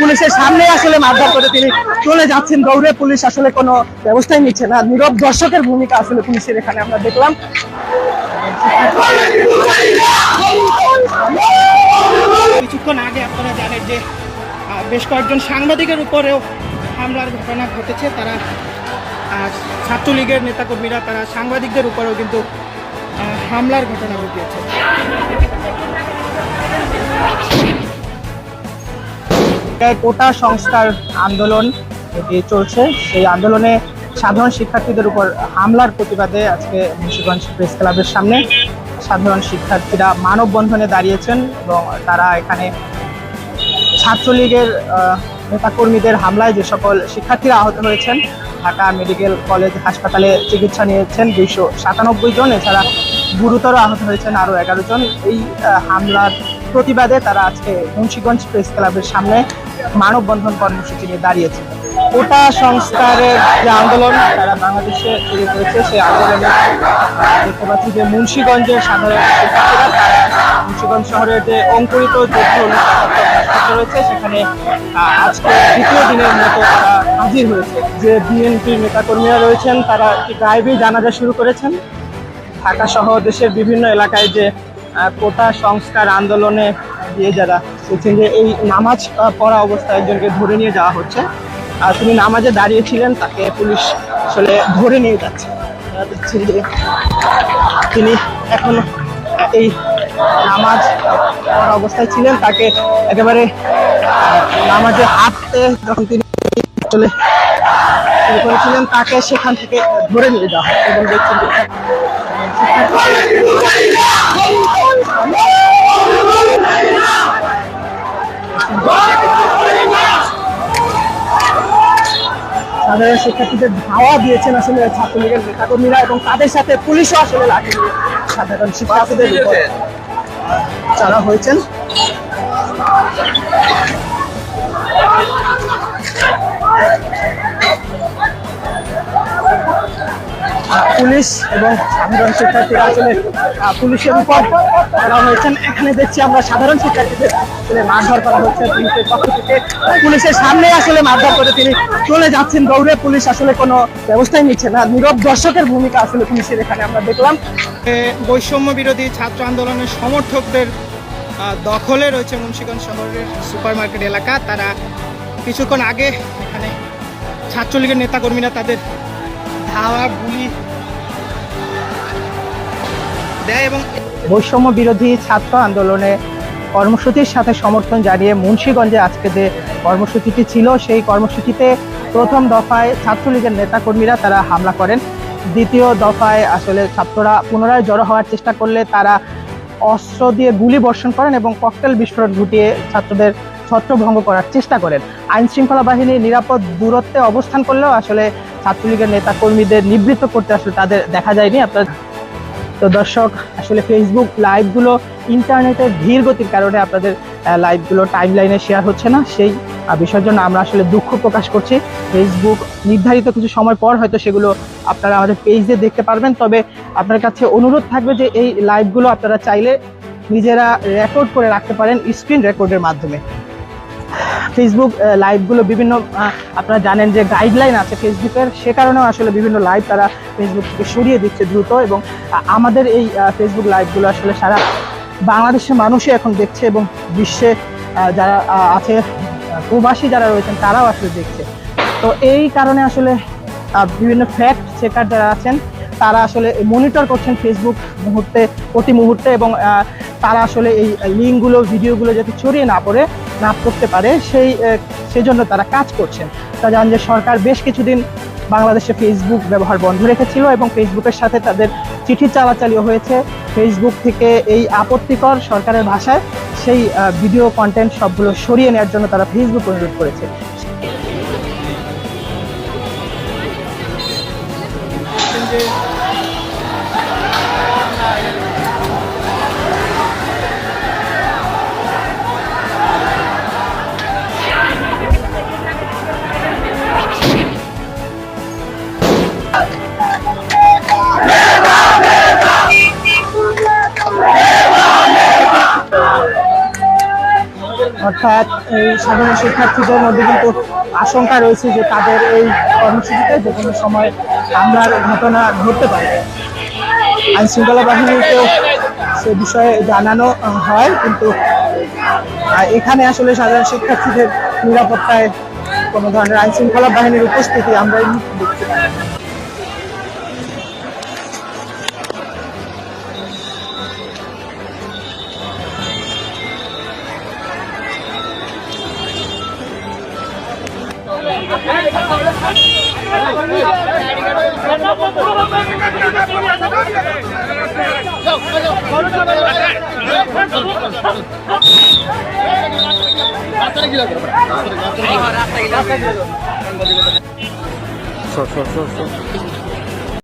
পুলিশের সামনে আসলে মারধর করে তিনি চলে যাচ্ছেন। দৌড়ে পুলিশ আসলে কোনো ব্যবস্থাই নিচ্ছে না। নীরব দর্শকের ভূমিকা আসলে পুলিশের এখানে আমরা দেখলাম। কিছুক্ষণ আগে আপনারা জানেন যে বেশ কয়েকজন সাংবাদিকের উপরেও হামলার ঘটনা ঘটেছে। তারা ছাত্রলীগের নেতাকর্মীরা, তারা সাংবাদিকদের উপরেও কিন্তু হামলার ঘটনা ঘটিয়েছে। কোটা সংস্কার আন্দোলন যেটি চলছে, সেই আন্দোলনে সাধারণ শিক্ষার্থীদের উপর হামলার প্রতিবাদে আজকে মুন্সিগঞ্জ প্রেস ক্লাবের সামনে সাধারণ শিক্ষার্থীরা মানববন্ধনে দাঁড়িয়েছেন এবং তারা এখানে ছাত্রলীগের নেতাকর্মীদের হামলায় যে সকল শিক্ষার্থীরা আহত হয়েছেন, ঢাকা মেডিকেল কলেজ হাসপাতালে চিকিৎসা নিয়েছেন দুইশো সাতানব্বই জন। এছাড়া গুরুতর আহত হয়েছেন আরও এগারো জন। এই হামলার প্রতিবাদে তারা আজকে মুন্সীগঞ্জ প্রেস ক্লাবের সামনে মানববন্ধন কর্মসূচি নিয়ে দাঁড়িয়েছে। কোটা সংস্কারের যে আন্দোলন, তারা বাংলাদেশে শুরু করেছে, সেই আন্দোলনে দেখতে পাচ্ছি যে মুন্সিগঞ্জের সাধারণ শিক্ষার্থীরা তারা মুন্সিগঞ্জ শহরের যে অঙ্কুরিত যুদ্ধ রয়েছে, সেখানে আজকে দ্বিতীয় দিনের মতো তারা হাজির হয়েছে। যে বিএনপির নেতাকর্মীরা রয়েছেন, তারা একটি গায়েবী জানাজা শুরু করেছেন। ঢাকা সহ দেশের বিভিন্ন এলাকায় যে কোটা সংস্কার আন্দোলনে দিয়ে যারা বলছেন যে এই নামাজ পড়া অবস্থায় একজনকে ধরে নিয়ে যাওয়া হচ্ছে। আর তিনি নামাজে দাঁড়িয়েছিলেন, তাকে পুলিশ আসলে ধরে নিয়ে যাচ্ছে। যে তিনি এখন এই নামাজ পড়া অবস্থায় ছিলেন, তাকে একেবারে নামাজে হাঁটতে যখন তিনি চলে করেছিলেন, তাকে সেখান থেকে ধরে নিয়ে যাওয়া এবং দেখছেন সাধারণ শিক্ষার্থীদের ধাওয়া দিয়েছেন আসলে ছাত্রলীগের নেতাকর্মীরা এবং তাদের সাথে পুলিশও আসলে লাঠি নিয়ে সাধারণ শিক্ষার্থীদের উপর। যারা হয়েছেন পুলিশ এবং সাধারণ শিক্ষার্থীরা আসলে পুলিশের উপর করা হয়েছেন এখানে দেখছি আমরা সাধারণ শিক্ষার্থীদের আসলে মারধর করা হচ্ছে পুলিশের পক্ষ থেকে। পুলিশের সামনে আসলে মারধর করে তিনি চলে যাচ্ছেন দৌড়ে। পুলিশ আসলে কোনো ব্যবস্থাই নিচ্ছে না। নীরব দর্শকের ভূমিকা আসলে পুলিশের এখানে আমরা দেখলাম। বৈষম্য বিরোধী ছাত্র আন্দোলনের সমর্থকদের দখলে রয়েছে মুন্সিগঞ্জ শহরের সুপার মার্কেট এলাকা। তারা কিছুক্ষণ আগে এখানে ছাত্রলীগের নেতাকর্মীরা তাদের ধাওয়া গুলি দেয় এবং বৈষম্য বিরোধী ছাত্র আন্দোলনে কর্মসূচির সাথে সমর্থন জানিয়ে মুন্সীগঞ্জে আজকে যে কর্মসূচিটি ছিল, সেই কর্মসূচিতে প্রথম দফায় ছাত্রলীগের নেতাকর্মীরা তারা হামলা করেন। দ্বিতীয় দফায় আসলে ছাত্ররা পুনরায় জড়ো হওয়ার চেষ্টা করলে তারা অস্ত্র দিয়ে গুলি বর্ষণ করেন এবং ককটেল বিস্ফোরণ ঘটিয়ে ছাত্রদের ছত্রভঙ্গ করার চেষ্টা করেন। আইন শৃঙ্খলা বাহিনী নিরাপদ দূরত্বে অবস্থান করলেও আসলে ছাত্রলীগের নেতাকর্মীদের নিবৃত্ত করতে আসলে তাদের দেখা যায়নি। আপনার তো দর্শক, আসলে ফেসবুক লাইভগুলো ইন্টারনেটের ধীর গতির কারণে আপনাদের লাইভগুলো টাইম লাইনে শেয়ার হচ্ছে না। সেই বিষয়ের জন্য আমরা আসলে দুঃখ প্রকাশ করছি। ফেসবুক নির্ধারিত কিছু সময় পর হয়তো সেগুলো আপনারা আমাদের পেজে দেখতে পারবেন। তবে আপনার কাছে অনুরোধ থাকবে যে এই লাইভগুলো আপনারা চাইলে নিজেরা রেকর্ড করে রাখতে পারেন স্ক্রিন রেকর্ডের মাধ্যমে। ফেসবুক লাইভগুলো বিভিন্ন আপনারা জানেন যে গাইডলাইন আছে ফেসবুকের সে কারণেও আসলে বিভিন্ন লাইভ তারা ফেসবুক থেকে সরিয়ে দিচ্ছে দ্রুত এবং আমাদের এই ফেসবুক লাইভগুলো আসলে সারা বাংলাদেশের মানুষই এখন দেখছে এবং বিশ্বে যারা আছে প্রবাসী যারা রয়েছেন তারাও আসলে দেখছে। তো এই কারণে আসলে বিভিন্ন ফ্যাক্ট চেকার যারা আছেন, তারা আসলে মনিটর করছেন ফেসবুক মুহূর্তে, প্রতি মুহূর্তে এবং তারা আসলে এই লিঙ্কগুলো, ভিডিওগুলো যাতে ছড়িয়ে না পড়ে, না করতে পারে, সেই সেজন্য তারা কাজ করছেন। তা জানেন যে সরকার বেশ কিছুদিন বাংলাদেশে ফেসবুক ব্যবহার বন্ধ রেখেছিল এবং ফেসবুকের সাথে তাদের চিঠি চালাচালিও হয়েছে। ফেসবুক থেকে এই আপত্তিকর সরকারের ভাষায় সেই ভিডিও কন্টেন্ট সবগুলো সরিয়ে নেওয়ার জন্য তারা ফেসবুক অনুরোধ করেছে। যে অর্থাৎ এই সাধারণ শিক্ষার্থীদের মধ্যে কিন্তু আশঙ্কা রয়েছে যে তাদের এই কর্মসূচিতে যে কোনো সময় হামলার ঘটনা ঘটতে পারে। আইন শৃঙ্খলা বাহিনীকেও সে বিষয়ে জানানো হয়, কিন্তু এখানে আসলে সাধারণ শিক্ষার্থীদের নিরাপত্তায় কোনো ধরনের আইন শৃঙ্খলা বাহিনীর উপস্থিতি আমরা এই মুহূর্তে দেখতে পাই সর সর সর সর।